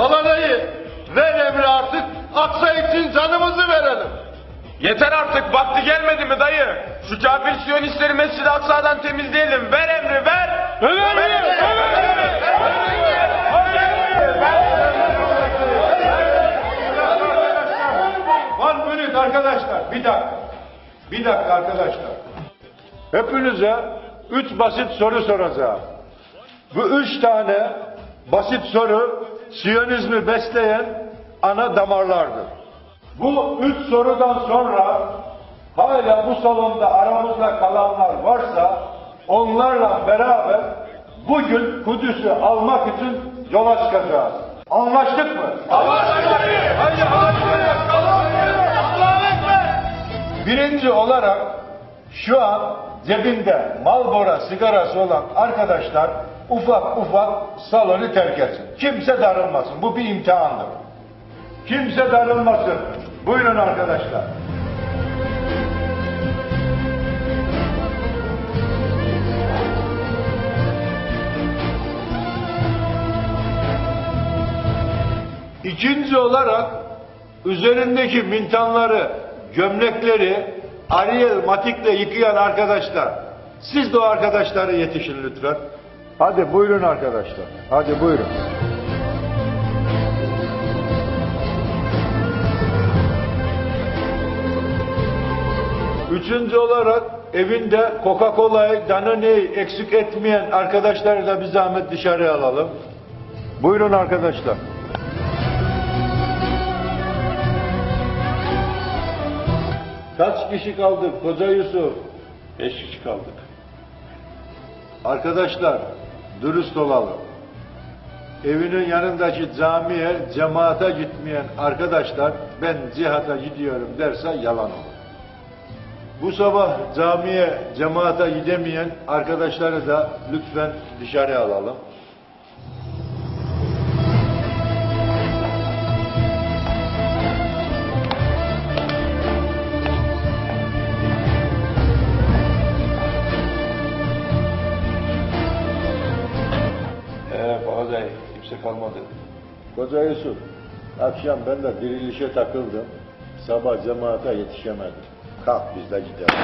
Baladayı ver emri artık Aksa için canımızı verelim. Yeter artık vakti gelmedi mi dayı? Şu kafir siyonistleri Mescid-i Aksa'dan temizleyelim. Ver emri ver. Ver emri. One minute arkadaşlar. Bir dakika. Bir dakika arkadaşlar. Hepinize üç basit soru soracağım. Bu üç tane basit soru Siyonizmi besleyen ana damarlardır. Bu üç sorudan sonra hala bu salonda aramızda kalanlar varsa onlarla beraber bugün Kudüs'ü almak için yola çıkacağız. Anlaştık mı? Birinci olarak şu an cebinde Marlboro sigarası olan arkadaşlar ufak ufak salonu terk etsin. Kimse darılmasın. Bu bir imtihandır. Kimse darılmasın. Buyurun arkadaşlar. İkinci olarak üzerindeki mintanları, gömlekleri Ariel Matik'le yıkayan arkadaşlar. Siz de o arkadaşlara yetişin lütfen. Hadi buyurun arkadaşlar. Hadi buyurun. Üçüncü olarak evinde Coca-Cola'yı, Danone'yi eksik etmeyen arkadaşları da bir zahmet dışarıya alalım. Buyurun arkadaşlar. Kaç kişi kaldık Koca Yusuf? Beş kişi kaldık. Arkadaşlar dürüst olalım. Evinin yanındaki camiye, cemaate gitmeyen arkadaşlar ben cihata gidiyorum derse yalan olur. Bu sabah camiye, cemaate gidemeyen arkadaşları da lütfen dışarı alalım. Baladayı kimse kalmadı. Koca Yusuf, akşam ben de dirilişe takıldım. Sabah cemaate yetişemedim. Kalk biz de gidelim.